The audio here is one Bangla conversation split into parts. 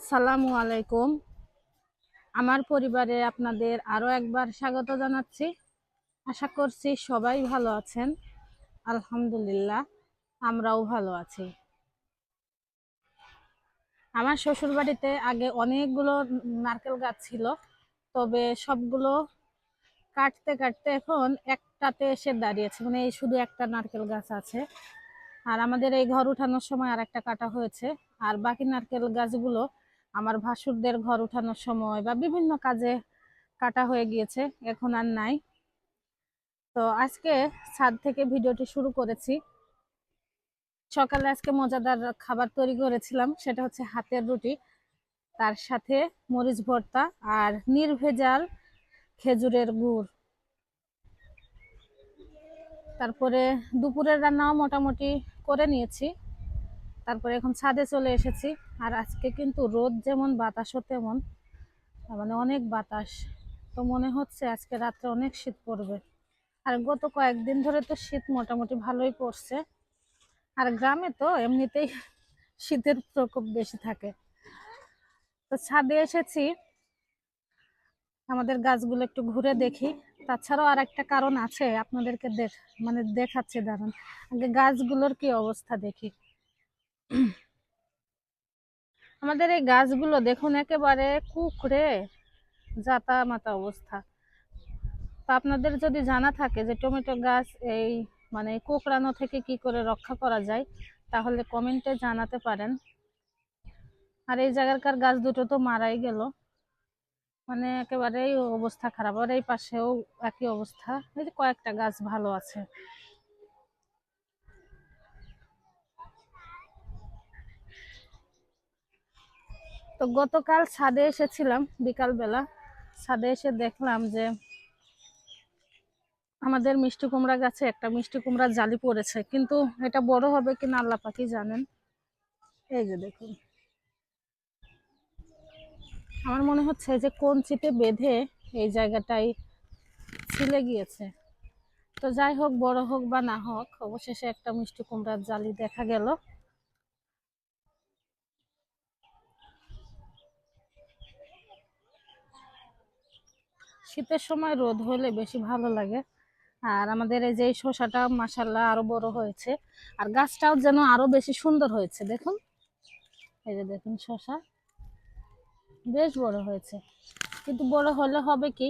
আসসালামু আলাইকুম। আমার পরিবারে আপনাদের আরও একবার স্বাগত জানাচ্ছি। আশা করছি সবাই ভালো আছেন। আলহামদুলিল্লাহ, আমরাও ভালো আছি। আমার শ্বশুর বাড়িতে আগে অনেকগুলো নারকেল গাছ ছিল, তবে সবগুলো কাটতে কাটতে এখন একটাতে এসে দাঁড়িয়েছে মানে এই শুধু একটা নারকেল গাছ আছে। আর আমাদের এই ঘর উঠানোর সময় আর একটা কাটা হয়েছে, আর বাকি নারকেল গাছগুলো আমার ভাসুরদের ঘর উঠানোর সময় বা বিভিন্ন কাজে কাটা হয়ে গিয়েছে, এখন আর নাই। তো আজকে ছাদ থেকে ভিডিওটি শুরু করেছি। সকালে আজকে মজাদার খাবার তৈরি করেছিলাম, সেটা হচ্ছে হাতের রুটি, তার সাথে মরিচ ভর্তা আর নির্ভেজাল খেজুরের গুড়। তারপরে দুপুরের রান্নাও মোটামুটি করে নিয়েছি। তারপরে এখন ছাদে চলে এসেছি। আর আজকে কিন্তু রোদ যেমন, বাতাসও তেমন মানে অনেক বাতাস। তো মনে হচ্ছে আজকে রাত্রে অনেক শীত পড়বে। আর গত কয়েকদিন ধরে তো শীত মোটামুটি ভালোই পড়ছে। আর গ্রামে তো এমনিতেই শীতের প্রকোপ বেশি থাকে। তো ছাদে এসেছি। আমাদের গাছগুলো একটু ঘুরে দেখি। তাছাড়াও আর একটা কারণ আছে আপনাদেরকে দেখ মানে দেখাচ্ছে দাঁড়ান আগে গাছগুলোর কি অবস্থা দেখি। আমাদের এই গাছগুলো দেখুন একেবারে কুকড়ে জাতা মাতা অবস্থা। তো আপনাদের যদি জানা থাকে যে টমেটো গাছ এই মানে কোকড়ানো থেকে কি করে রক্ষা করা যায়, তাহলে কমেন্টে জানাতে পারেন। আর এই জায়গাকার গাছ দুটো তো মারাই গেল। মানে একেবারেই অবস্থা খারাপ। আর এই পাশেও একই অবস্থা। এই যে কয়েকটা গাছ ভালো আছে। তো গতকাল ছাদে এসেছিলাম, বিকালবেলা। ছাদে এসে দেখলাম যে আমাদের মিষ্টি কুমড়া গাছে একটা মিষ্টি কুমড়া জালি পড়েছে। কিন্তু এটা বড় হবে কিনা আল্লাহ পাকি জানেন। এই যে দেখুন। আমার মনে হচ্ছে যে কোন চিপে বেঁধে এই জায়গাটাই ছিলে গিয়েছে। তো যাই হোক, বড় হোক বা না হোক, অবশেষে একটা মিষ্টি কুমড়ার জালি দেখা গেল। শীতের সময় রোদ হলে বেশি ভালো লাগে। আর আমাদের এই যে শসাটা মাসাল্লাহ আরও বড় হয়েছে। আর গাছটাও যেন আরও বেশি সুন্দর হয়েছে, দেখুন। এই যে দেখুন শসা। বেশ বড় হয়েছে। কিন্তু বড় হলে হবে কি,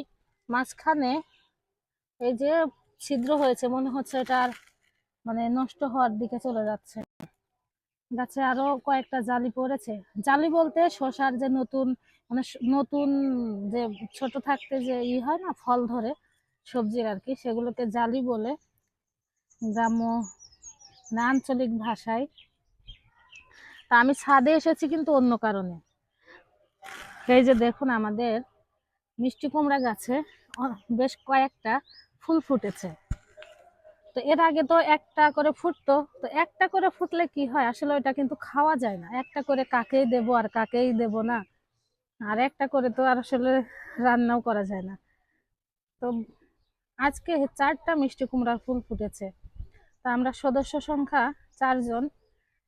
মাঝখানে এই যে ছিদ্র হয়েছে, মনে হচ্ছে এটা আর মানে নষ্ট হওয়ার দিকে চলে যাচ্ছে। গাছে আরও কয়েকটা জালি পড়েছে। জালি বলতে শসার যে নতুন মানে নতুন যে ছোট থাকতে যে ই হয় না, ফল ধরে সবজির আর কি, সেগুলোকে জালি বলে গ্রাম্য না আঞ্চলিক ভাষায়। তা আমি ছাদে এসেছি কিন্তু অন্য কারণে। এই যে দেখুন আমাদের মিষ্টি কুমড়া গাছে বেশ কয়েকটা ফুল ফুটেছে। তো এর আগে তো একটা করে ফুটতো, তো একটা করে ফুটলে কি হয়? আসলে ওইটা কিন্তু খাওয়া যায় না। একটা করে কাকেই দেব আর কাকেই দেব না? আর একটা করে তো আর আসলে রান্নাও করা যায় না। তো আজকে চারটা মিষ্টি কুমড়ার ফুল ফুটেছে। তা আমরা সদস্য সংখ্যা চারজন।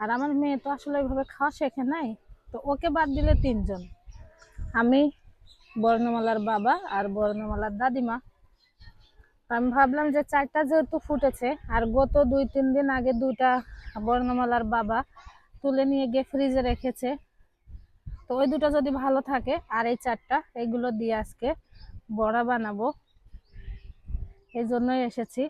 আর আমার মেয়ে তো আসলে ওইভাবে খাওয়া শেখে নাই। তো ওকে বাদ দিলে তিনজন। আমি, বর্ণমালার বাবা আর বর্ণমালার দাদিমা। আমি ভাবলাম যে চারটা যেহেতু ফুটেছে, আর গত দুই, তিন দিন আগে দুইটা বর্ণমালার বাবা তুলে নিয়ে গিয়ে ফ্রিজে রেখেছে। তো ওই দুটো যদি ভালো থাকে, আর এই চারটা, এগুলো দিয়ে আজকে বড়া বানাবো। এই জন্যই এসেছি।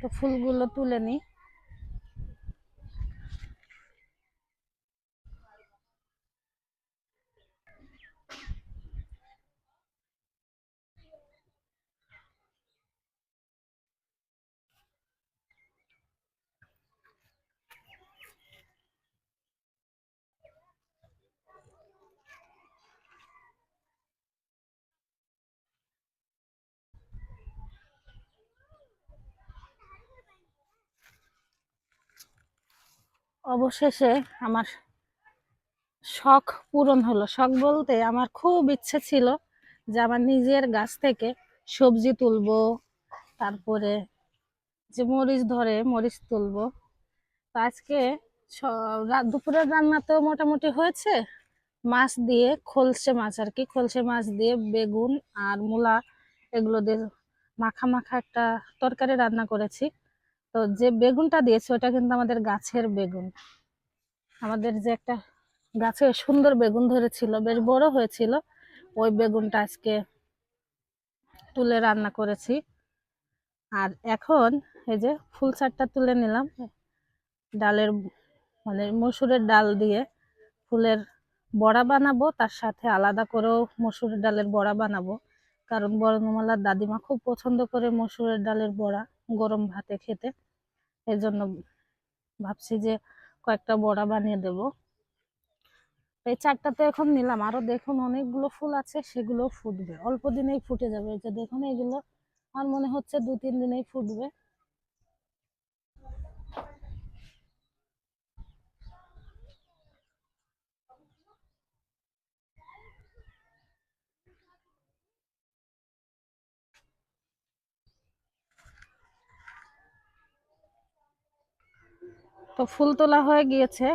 তো ফুলগুলো তুলে নিই। অবশেষে আমার শখ পূরণ হলো। শখ বলতে আমার খুব ইচ্ছে ছিল যে আমার নিজের গাছ থেকে সবজি তুলবো, তারপরে যে মরিচ ধরে মরিচ তুলবো। তো আজকে দুপুরের রান্না তো মোটামুটি হয়েছে। মাছ দিয়ে খলসে মাছ আর কি, খলসে মাছ দিয়ে বেগুন আর মূলা এগুলো দিয়ে মাখা মাখা একটা তরকারি রান্না করেছি। তো যে বেগুনটা দিয়েছে, ওটা কিন্তু আমাদের গাছের বেগুন। আমাদের যে একটা গাছে সুন্দর বেগুন ধরেছিল, বেশ বড় হয়েছিল, ওই বেগুনটা আজকে তুলে রান্না করেছি। আর এখন এই যে ফুল চারটা তুলে নিলাম, ডালের মানে মসুরের ডাল দিয়ে ফুলের বড়া বানাবো, তার সাথে আলাদা করেও মসুরের ডালের বড়া বানাবো। কারণ বর্ণমালার দাদিমা খুব পছন্দ করে মসুরের ডালের বড়া। গরম ভাতে খেতে। এই জন্য ভাবছি যে কয়েকটা বড়া বানিয়ে দেব। এই চারটা তো এখন নিলাম। আরও দেখুন অনেকগুলো ফুল আছে সেগুলো ফুটবে। অল্প দিনেই ফুটে যাবে। যে দেখুন এগুলো, আমার মনে হচ্ছে দু তিন দিনেই ফুটবে। তো ফুল তোলা হয়ে গিয়েছে।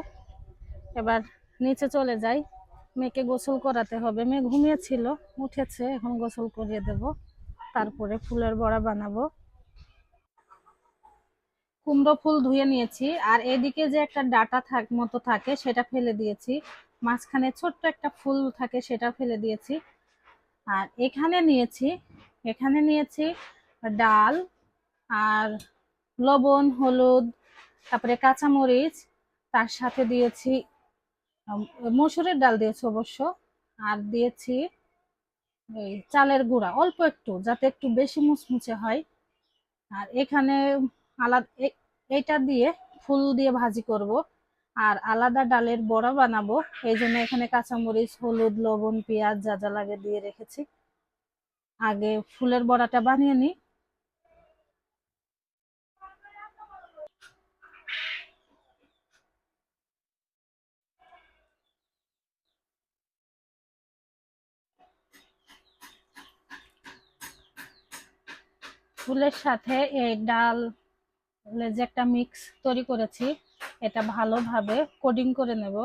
এবার নিচে চলে যাই। মেয়েকে গোসল করাতে হবে। মেয়ে ঘুমিয়েছিল, উঠেছে, এখন গোসল করিয়ে দেব। তারপরে ফুলের বড়া বানাবো। কুমড়ো ফুল ধুয়ে নিয়েছি। আর এদিকে যে একটা ডাটা থাক মতো থাকে, সেটা ফেলে দিয়েছি। মাঝখানে ছোট্ট একটা ফুল থাকে সেটা ফেলে দিয়েছি। আর এখানে নিয়েছি এখানে নিয়েছি ডাল আর লবণ, হলুদ তারপরে কাঁচামরিচ, তার সাথে দিয়েছি মসুরের ডাল দিয়েছি অবশ্য, আর দিয়েছি এই চালের গুঁড়া, অল্প একটু, যাতে একটু বেশি মুচমুচে হয়। আর এখানে আলাদা এইটা দিয়ে ফুল দিয়ে ভাজি করব, আর আলাদা ডালের বড়া বানাবো, এই জন্য এখানে কাঁচামরিচ, হলুদ, লবণ, পেঁয়াজ যা যা লাগে দিয়ে রেখেছি। আগে ফুলের বড়াটা বানিয়ে নিই ফুলের সাথে এই ডাল যে একটা মিক্স তৈরি করেছি। এটা ভালোভাবে কোডিং করে নেব।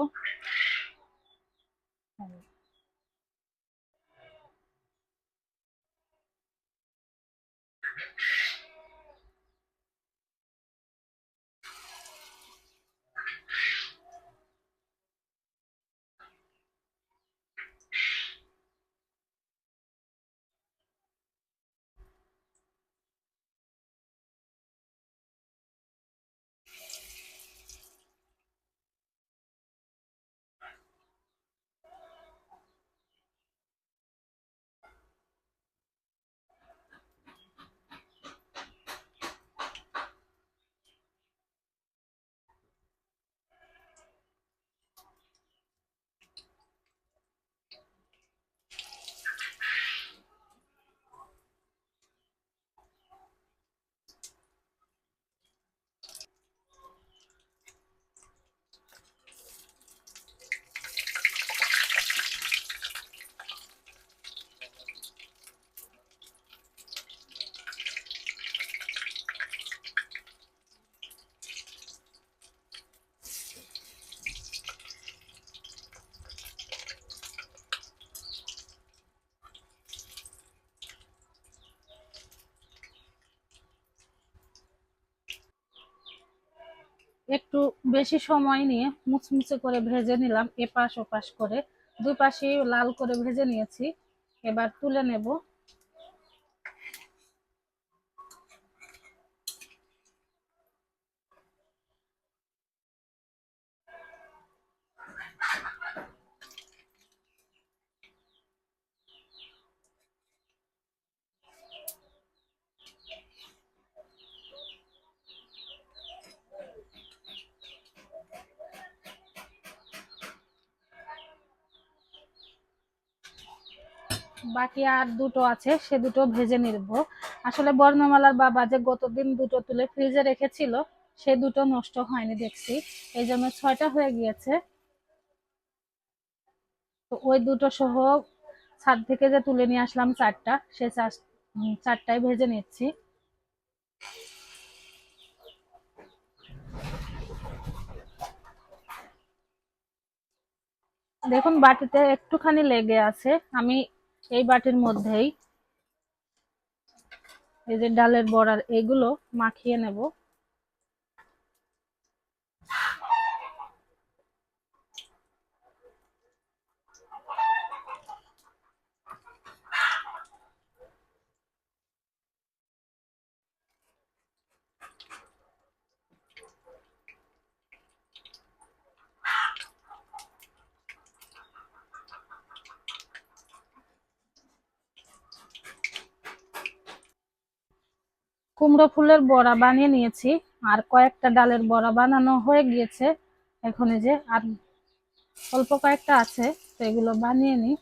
একটু বেশি সময় নিয়ে মুচমুচে করে ভেজে নিলাম, এপাশ ওপাশ করে। দুই পাশে লাল করে ভেজে নিয়েছি। এবার তুলে নেব। বাকি আর দুটো আছে, সে দুটো ভেজে নিব। আসলে বর্ণমালার বাবা যে গতদিন দুটো তুলে ফ্রিজে রেখেছিল, সে দুটো নষ্ট হয়নি দেখছি। এই জন্য ছয়টা হয়ে গিয়েছে। তো ওই দুটো সহ ছাদ থেকে যে তুলে নিয়ে আসলাম চারটা, সে চারটায় ভেজে নিচ্ছি। দেখুন, বাটিতে একটুখানি লেগে আছে। আমি এই বাটির মধ্যেই এই যে ডালের বড়ার এগুলো মাখিয়ে নেব। কুমড়ো ফুলের বড়া বানিয়ে নিয়েছি, আর কয়েকটা ডালের বড়া বানানো হয়ে গিয়েছে। এখন যে আর অল্প কয়েকটা আছে, তো এগুলো বানিয়ে নিই।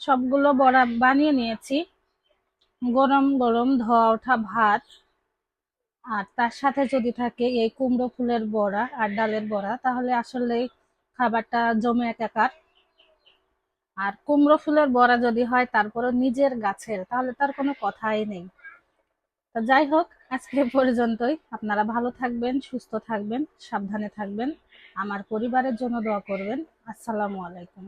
সবগুলো বড়া বানিয়ে নিয়েছি। গরম গরম ধোয়া ওঠা ভাত, আর তার সাথে যদি থাকে এই কুমড়ো ফুলের বড়া আর ডালের বড়া, তাহলে আসলে খাবারটা জমে একাকার। আর কুমড়ো ফুলের বড়া যদি হয় তারপরে নিজের গাছের, তাহলে তার কোনো কথাই নেই। তো যাই হোক, আজকে পর্যন্তই। আপনারা ভালো থাকবেন, সুস্থ থাকবেন, সাবধানে থাকবেন। আমার পরিবারের জন্য দোয়া করবেন। আসসালামু আলাইকুম।